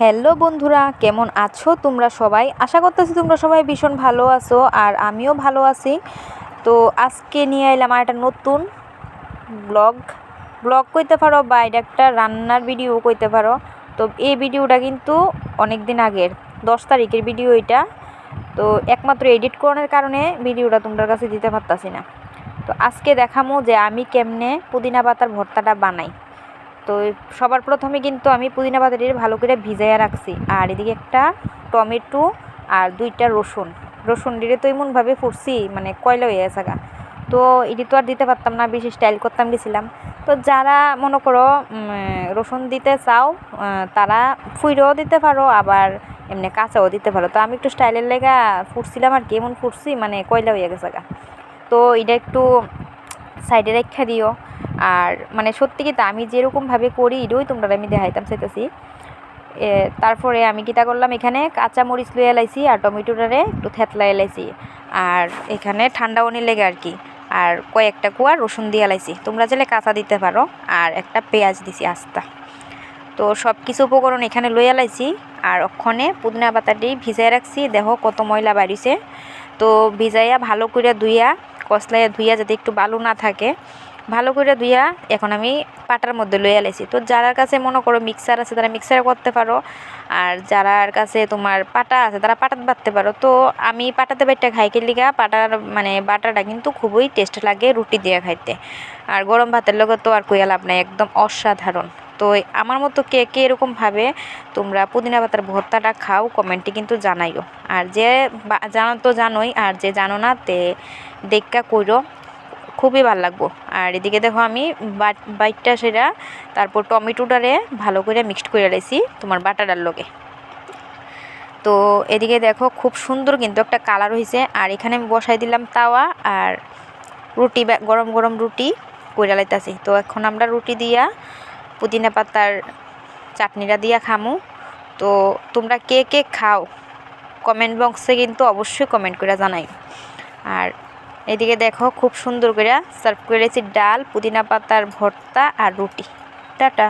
Hello বন্ধুরা, কেমন আছো তোমরা সবাই? আশা করতেছি তোমরা সবাই ভীষণ ভালো আছো আর আমিও ভালো আছি। তো আজকে নিয়ে এলাম আর একটা নতুন ব্লগ। ব্লগ কইতে পারো বা এটা একটা রান্নার ভিডিও কইতে পারো। তো এই ভিডিওটা কিন্তু অনেক দিন আগের, দশ তারিখের ভিডিও এটা। তো একমাত্র এডিট করানোর কারণে ভিডিওটা তোমাদের কাছে দিতে পারতাছি না। তো আজকে দেখামো যে আমি কেমনে পুদিনা পাতার ভর্তাটা বানাই। তো সবার প্রথমে কিন্তু আমি পুদিনা পাতাটি ভালো করে ভিজাইয়া রাখছি। আর এদিকে একটা টমেটো আর দুইটা রসুন। রসুন দিলে তো এমনভাবে ফুটছি মানে কয়লা হয়ে গেছে গা। তো এটি তো আর দিতে পারতাম না, বেশি স্টাইল করতাম, গেছিলাম। তো যারা মনে করো রসুন দিতে চাও তারা ফুইরেও দিতে পারো, আবার এমনি কাঁচাও দিতে পারো। তো আমি একটু স্টাইলের লেগা ফুটছিলাম আর কেমন ফুটছি মানে কয়লা হয়ে গেছে গা। তো এটা একটু সাইডে রেখা দিও। আর মানে সত্যি কি তা আমি যেরকমভাবে করি এটাই তোমরা আমি দেখাইতাম, চাইতেছি। তারপরে আমি কিতা করলাম, এখানে কাঁচা মরিচ লইয়া লাইছি আর টমেটোটারে একটু থেতলা এলাইছি আর এখানে ঠান্ডা অনি লেগে আর কি। আর কয়েকটা কুয়া রসুন দিয়ে লাইছি। তোমরা চাইলে কাঁচা দিতে পারো। আর একটা পেঁয়াজ দিছি, আস্তা। তো সব কিছু উপকরণ এখানে লইয়া এলাইছি আর ওখানে পুদিনা পাতাটি ভিজাই রাখছি। দেখো কত ময়লা বাড়িছে। তো ভিজাইয়া ভালো করে ধুইয়া, কসলাইয়া ধুইয়া যাতে একটু বালু না থাকে। ভালো করে ধুইয়া এখন আমি পাটার মধ্যে লইয়া লাইছি তো যারার কাছে মনে করো মিক্সার আছে, তারা মিক্সার করতে পারো। আর যারার কাছে তোমার পাটা আছে, তারা পাটাত বাটতে পারো। তো আমি পাটাতে বাইটটা খাই লিগা পাটার মানে বাটাটা কিন্তু খুবই টেস্ট লাগে রুটি দিয়ে খাইতে। আর গরম ভাতের লগে তো আর কইয়া লাভ নাই, একদম অসাধারণ। তো আমার মতো কে কে এরকমভাবে তোমরা পুদিনা পাতার ভর্তাটা খাও কমেন্টে কিন্তু জানাইও। আর যে জানো তো জানোই, আর যে জানো না তে দেখা কইরো। খুবই ভালো লাগবো। আর এদিকে দেখো আমি বাইটটা সেটা তারপর টমেটোটারে ভালো করে মিক্সড করে রাখছি তোমার বাটাটার লগে। তো এদিকে দেখো খুব সুন্দর কিন্তু একটা কালার হয়েছে আর এখানে আমি বসাই দিলাম তাওয়া আর রুটি গরম গরম রুটি কইরা লাইতাছি। তো এখন আমরা রুটি দিয়া পুদিনা পাতার চাটনিটা দিয়া খামু। তো তোমরা কে কে খাও কমেন্ট বক্সে কিন্তু অবশ্যই কমেন্ট করে জানাই। আর এদিকে দেখো খুব সুন্দর করে সার্ভ করেছি ডাল পুদিনা পাতার ভর্তা আর রুটি। টাটা।